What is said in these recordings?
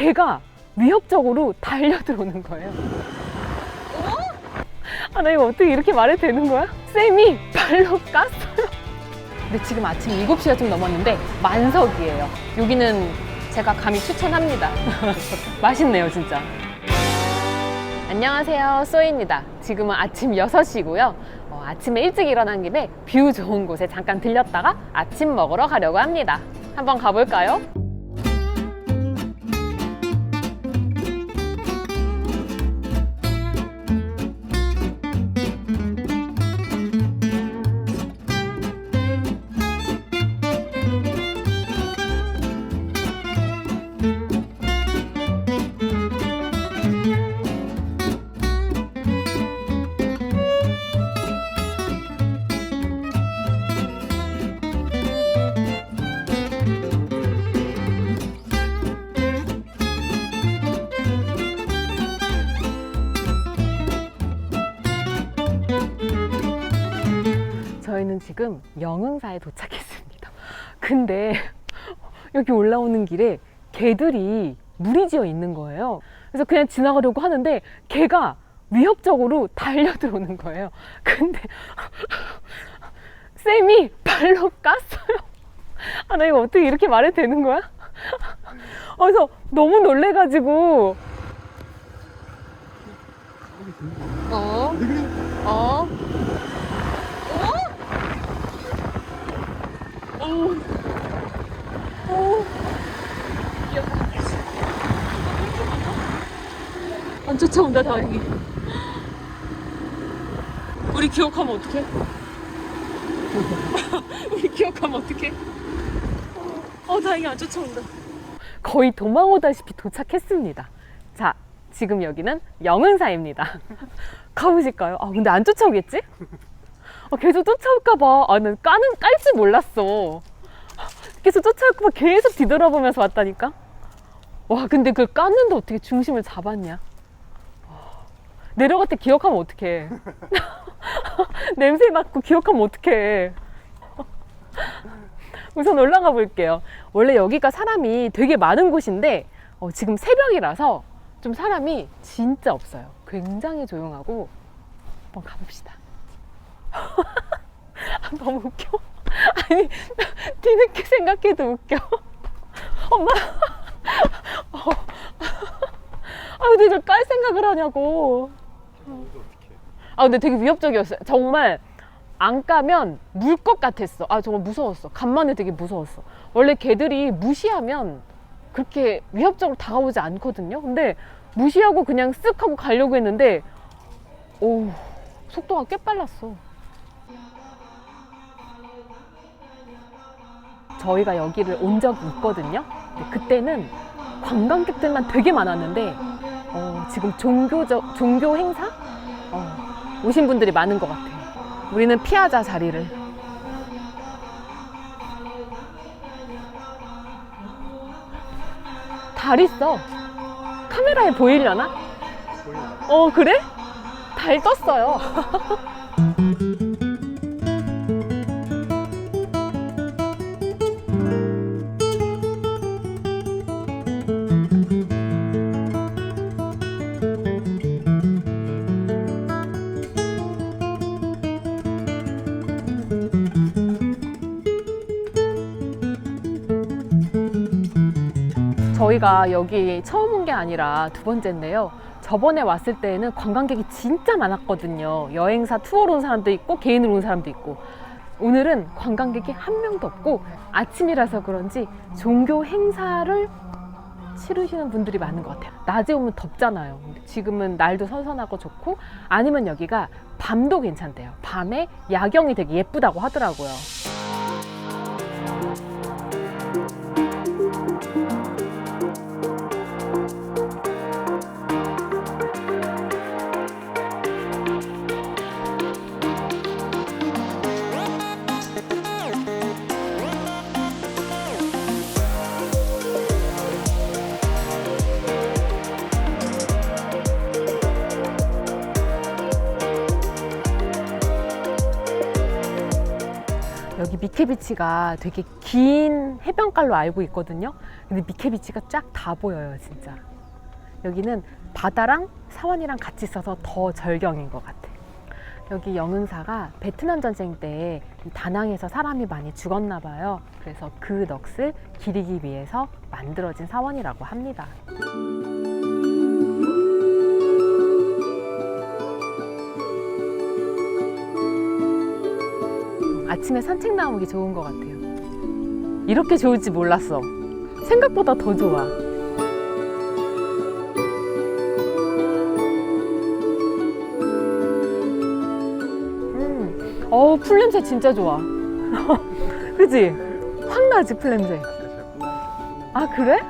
개가 위협적으로 달려들어오는 거예요. 아, 나 이거 어떻게 이렇게 말해도 되는 거야? 쌤이 발로 깠어요. 근데 지금 아침 7시가 좀 넘었는데 만석이에요. 여기는 제가 감히 추천합니다. 맛있네요, 진짜. 안녕하세요, 쏘입니다. 지금은 아침 6시고요. 어, 아침에 일찍 일어난 김에 뷰 좋은 곳에 잠깐 들렸다가 아침 먹으러 가려고 합니다. 한번 가볼까요? 지금 영흥사에 도착했습니다. 근데 여기 올라오는 길에 개들이 무리지어 있는 거예요. 그래서 그냥 지나가려고 하는데 개가 위협적으로 달려들어오는 거예요. 근데 쌤이 발로 깠어요. 아, 나 이거 어떻게 이렇게 말해도 되는 거야? 그래서 너무 놀래가지고. 어? 어? 안 쫓아온다 다행히 우리 기억하면 어떡해? 우리 기억하면 어떡해? 어 다행히 안 쫓아온다 거의 도망오다시피 도착했습니다 자 지금 여기는 영흥사입니다 가보실까요? 아 근데 안 쫓아오겠지? 아, 계속 쫓아올까봐 아, 난 까는 깔 줄 몰랐어 계속 쫓아올까봐 계속 뒤돌아보면서 왔다니까 와 근데 그걸 깠는데 어떻게 중심을 잡았냐 내려갈 때 기억하면 어떡해. 냄새 맡고 기억하면 어떡해. 우선 올라가 볼게요. 원래 여기가 사람이 되게 많은 곳인데 어, 지금 새벽이라서 좀 사람이 진짜 없어요. 굉장히 조용하고 한번 가봅시다. 아, 너무 웃겨. 아니 뒤늦게 생각해도 웃겨. 엄마. 어. 아 근데 이걸 깔 생각을 하냐고. 아 근데 되게 위협적이었어요. 정말 안 까면 물 것 같았어. 아 정말 무서웠어. 간만에 되게 무서웠어. 원래 개들이 무시하면 그렇게 위협적으로 다가오지 않거든요. 근데 무시하고 그냥 쓱 하고 가려고 했는데 오 속도가 꽤 빨랐어. 저희가 여기를 온 적이 있거든요. 그때는 관광객들만 되게 많았는데 어, 지금 종교적 종교 행사 어, 오신 분들이 많은 것 같아요. 우리는 피하자 자리를. 달 있어. 카메라에 보이려나? 어 그래? 달 떴어요. 저희가 여기 처음 온 게 아니라 두 번째인데요. 저번에 왔을 때는 관광객이 진짜 많았거든요. 여행사 투어로 온 사람도 있고 개인으로 온 사람도 있고. 오늘은 관광객이 한 명도 없고 아침이라서 그런지 종교 행사를 치르시는 분들이 많은 것 같아요. 낮에 오면 덥잖아요. 지금은 날도 선선하고 좋고 아니면 여기가 밤도 괜찮대요. 밤에 야경이 되게 예쁘다고 하더라고요. 여기 미케비치가 되게 긴 해변가로 알고 있거든요. 근데 미케비치가 쫙 다 보여요, 진짜. 여기는 바다랑 사원이랑 같이 있어서 더 절경인 것 같아. 여기 영흥사가 베트남 전쟁 때이 다낭에서 사람이 많이 죽었나 봐요. 그래서 그 넋을 기리기 위해서 만들어진 사원이라고 합니다. 아침에 산책 나오기 좋은 것 같아요. 이렇게 좋을지 몰랐어. 생각보다 더 좋아. 음, 어우, 풀 냄새 진짜 좋아. 그지? 확 나지, 풀 냄새. 아, 그래?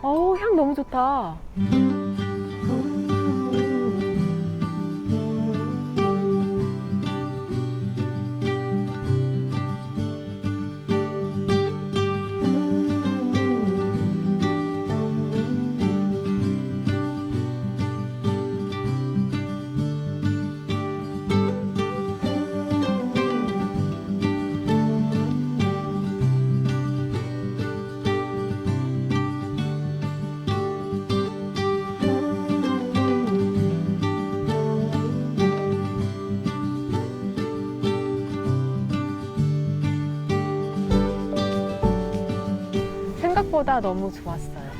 어우, 향 너무 좋다. 생각보다 너무 좋았어요.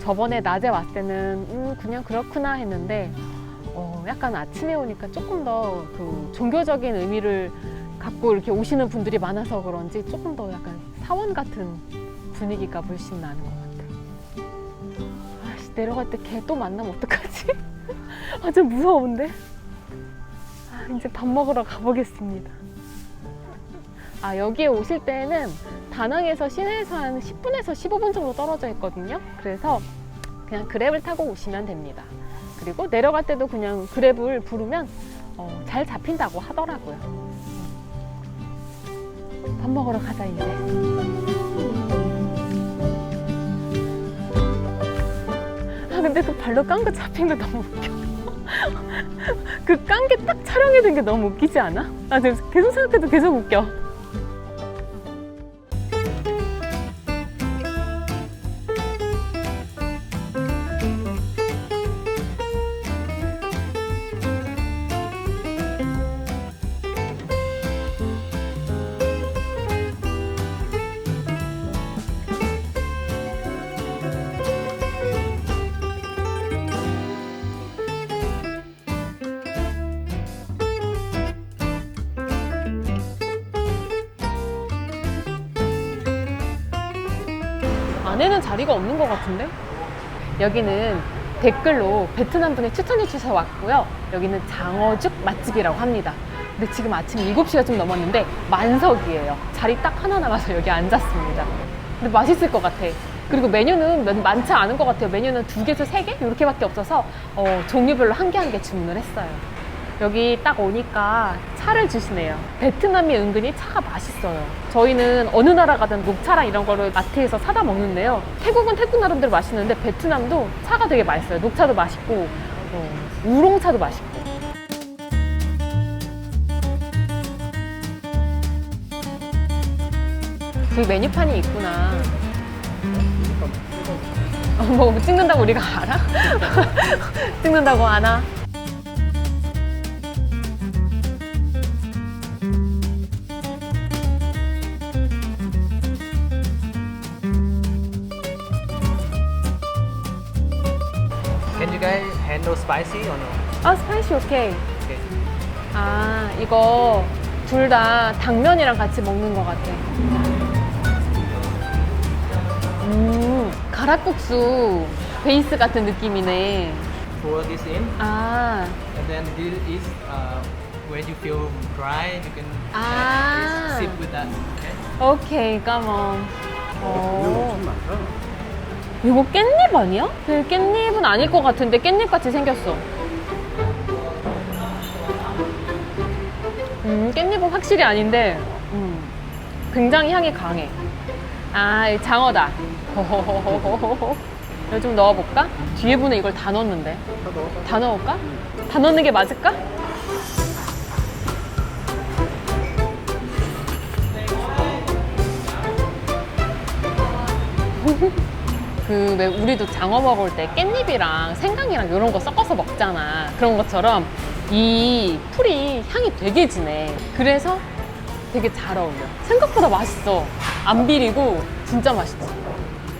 저번에 낮에 왔을 때는 음, 그냥 그렇구나 했는데 어, 약간 아침에 오니까 조금 더 그 종교적인 의미를 갖고 이렇게 오시는 분들이 많아서 그런지 조금 더 약간 사원 같은 분위기가 훨씬 나는 것 같아요. 아씨 내려갈 때 걔 또 만나면 어떡하지? 아좀 무서운데. 아, 이제 밥 먹으러 가보겠습니다. 아 여기에 오실 때는 다낭에서 시내에서 한 10분에서 15분 정도 떨어져 있거든요. 그래서 그냥 그랩을 타고 오시면 됩니다. 그리고 내려갈 때도 그냥 그랩을 부르면 어, 잘 잡힌다고 하더라고요. 밥 먹으러 가자 이제. 아 근데 그 발로 깐 거 잡힌 거 너무 웃겨. 그 깐 게 딱 촬영이 된게 너무 웃기지 않아? 나 지금 계속 생각해도 계속 웃겨. 안에는 자리가 없는 것 같은데? 여기는 댓글로 베트남 분이 추천해 주셔서 왔고요. 여기는 장어죽 맛집이라고 합니다. 근데 지금 아침 7시가 좀 넘었는데 만석이에요. 자리 딱 하나 남아서 여기 앉았습니다. 근데 맛있을 것 같아. 그리고 메뉴는 몇- 많지 않은 것 같아요. 메뉴는 두 개에서 세 개? 이렇게밖에 없어서 어, 종류별로 한 개 한 개 주문을 했어요. 여기 딱 오니까 차를 주시네요. 베트남이 은근히 차가 맛있어요. 저희는 어느 나라 가든 녹차랑 이런 거를 마트에서 사다 먹는데요. 태국은 태국 나름대로 맛있는데 베트남도 차가 되게 맛있어요. 녹차도 맛있고 어, 우롱차도 맛있고. 저기 메뉴판이 있구나. 어, 뭐 찍는다고 우리가 알아? 찍는다고 아나? Guys handle spicy or no? 아 스파이시 오케이. Okay. 아 이거 둘 다 당면이랑 같이 먹는 것 같아. 음 가락국수 베이스 같은 느낌이네. Pour this in, 아 and then this is uh, when you feel dry, you can Ah. sip with that. Okay. 오케이 까먼. 어. 이거 깻잎 아니야? 그 깻잎은 아닐 것 같은데 깻잎 같이 생겼어. 음, 깻잎은 확실히 아닌데, 음, 굉장히 향이 강해. 아, 이 장어다. 이거 좀 넣어볼까? 뒤에 분에 이걸 다 넣었는데. 다 넣을까? 다 넣는 게 맞을까? 그 왜 우리도 장어 먹을 때 깻잎이랑 생강이랑 이런 거 섞어서 먹잖아. 그런 것처럼 이 풀이 향이 되게 진해. 그래서 되게 잘 어울려. 생각보다 맛있어. 안 비리고 진짜 맛있지.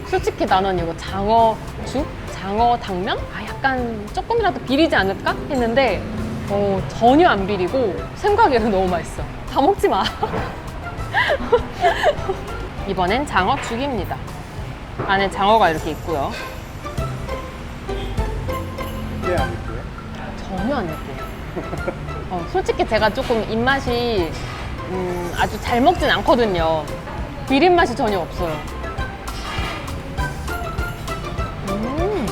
솔직히 나는 이거 장어죽? 장어 당면? 아 약간 조금이라도 비리지 않을까? 했는데 어, 전혀 안 비리고 생각에는 너무 맛있어. 다 먹지 마. 이번엔 장어죽입니다. 안에 장어가 이렇게 있고요. 꽤 아닐게요. 전혀 안 느껴요. 어, 솔직히 제가 조금 입맛이 음, 아주 잘 먹진 않거든요. 비린 맛이 전혀 없어요. 음,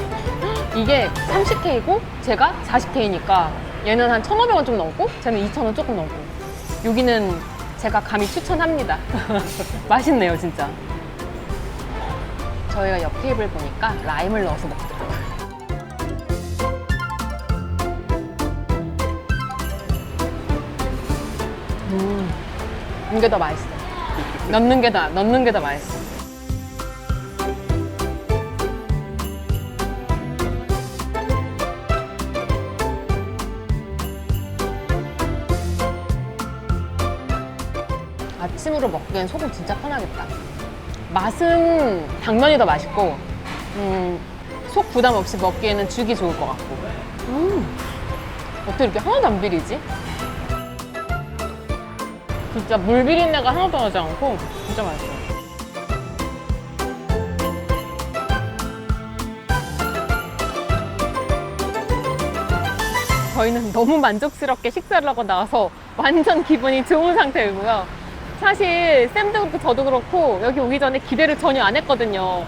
이게 30K고 제가 40K니까 얘는 한 1,500원 좀 넘고 쟤는 2,000원 조금 넘고 여기는 제가 감히 추천합니다. 맛있네요, 진짜. 저희가 옆 테이블 보니까 라임을 넣어서 먹더라고요. 음, 이게 더 맛있어. 넣는 게 더, 넣는 게 더 맛있어. 아침으로 먹기엔 속은 진짜 편하겠다. 맛은 당면이 더 맛있고, 음, 속 부담 없이 먹기에는 죽이 좋을 것 같고. 음, 어떻게 이렇게 하나도 안 비리지? 진짜 물 비린내가 하나도 나지 않고 진짜 맛있어요. 저희는 너무 만족스럽게 식사를 하고 나와서 완전 기분이 좋은 상태이고요. 사실 쌤도 그렇고 저도 그렇고 여기 오기 전에 기대를 전혀 안 했거든요.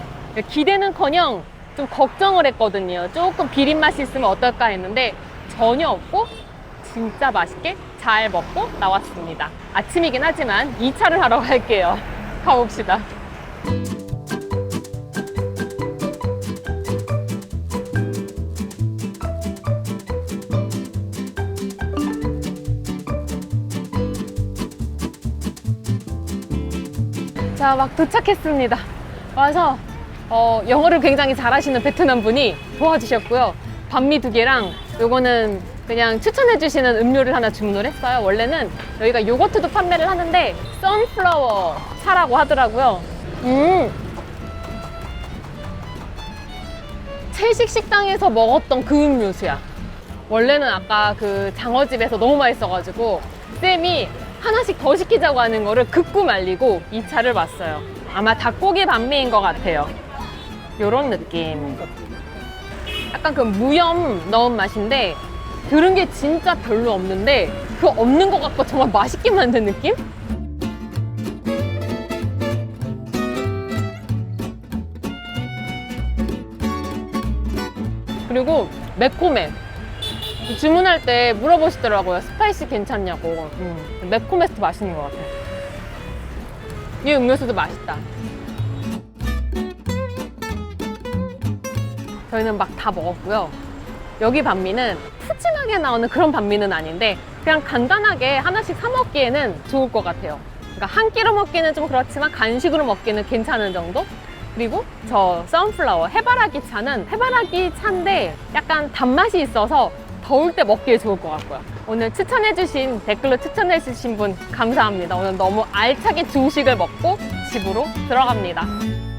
기대는커녕 좀 걱정을 했거든요. 조금 비린 맛이 있으면 어떨까 했는데 전혀 없고 진짜 맛있게 잘 먹고 나왔습니다. 아침이긴 하지만 2차를 하러 갈게요. 가봅시다. 자, 막 도착했습니다. 와서 어, 영어를 굉장히 잘하시는 베트남 분이 도와주셨고요. 반미 두 개랑 요거는 그냥 추천해 주시는 음료를 하나 주문을 했어요. 원래는 여기가 요거트도 판매를 하는데 선플라워 차라고 하더라고요. 음. 채식 식당에서 먹었던 그 음료수야. 원래는 아까 그 장어집에서 너무 맛있어가지고 쌤이 하나씩 더 시키자고 하는 거를 극구 말리고 이 차를 봤어요. 아마 닭고기 반미인 것 같아요. 요런 느낌. 약간 그 무염 넣은 맛인데 들은 게 진짜 별로 없는데 그 없는 것 같고 정말 맛있게 만든 느낌? 그리고 매콤해. 주문할 때 물어보시더라고요. 스파이시 괜찮냐고. 음, 매콤해서 맛있는 것 같아요. 이 음료수도 맛있다. 저희는 막 다 먹었고요. 여기 반미는 푸짐하게 나오는 그런 반미는 아닌데 그냥 간단하게 하나씩 사 먹기에는 좋을 것 같아요. 그러니까 한 끼로 먹기는 좀 그렇지만 간식으로 먹기는 괜찮은 정도? 그리고 저 선플라워 해바라기 차는 해바라기 차인데 약간 단맛이 있어서 더울 때 먹기에 좋을 것 같고요. 오늘 추천해주신 댓글로 추천해주신 분 감사합니다. 오늘 너무 알차게 중식을 먹고 집으로 들어갑니다.